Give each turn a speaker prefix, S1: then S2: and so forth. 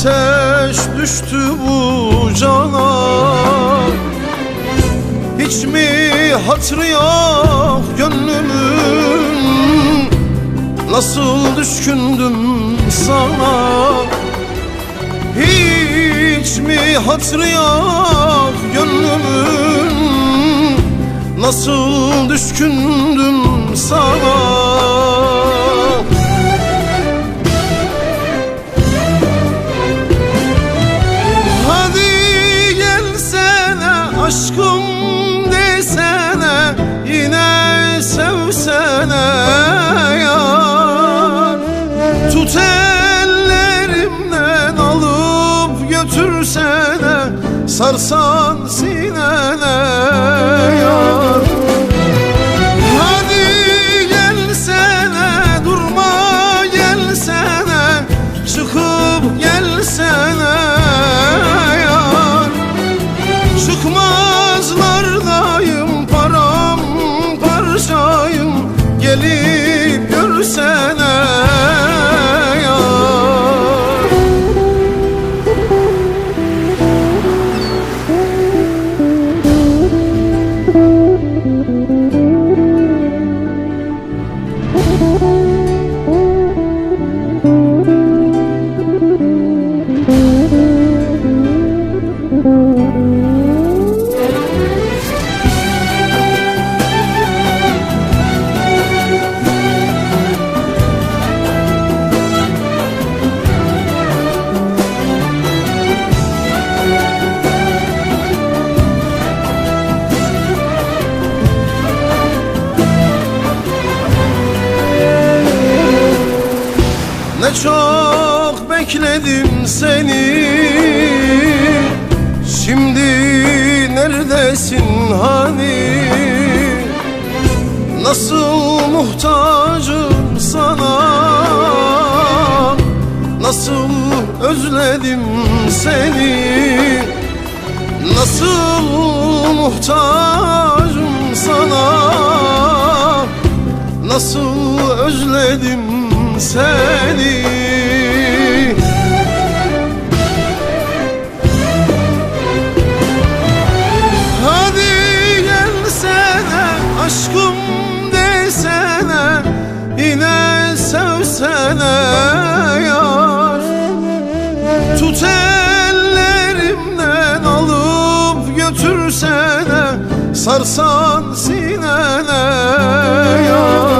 S1: ateş düştü bu cana. Hiç mi hatırı yok gönlümün? Nasıl düşkündüm sana? Hiç mi hatırı yok gönlümün? Nasıl düşkündüm sana Sevsene yar. Tut ellerimden alıp götürsene Sarsan sinene Gelip görsene Çok bekledim seni. Şimdi neredesin hani? Nasıl muhtacım sana? Nasıl özledim seni? Nasıl muhtacım sana? Nasıl özledim seni. Hadi gelsene aşkım desene Yine sevsene yar. Tut ellerimden alıp götürsene Sarsan sinene yar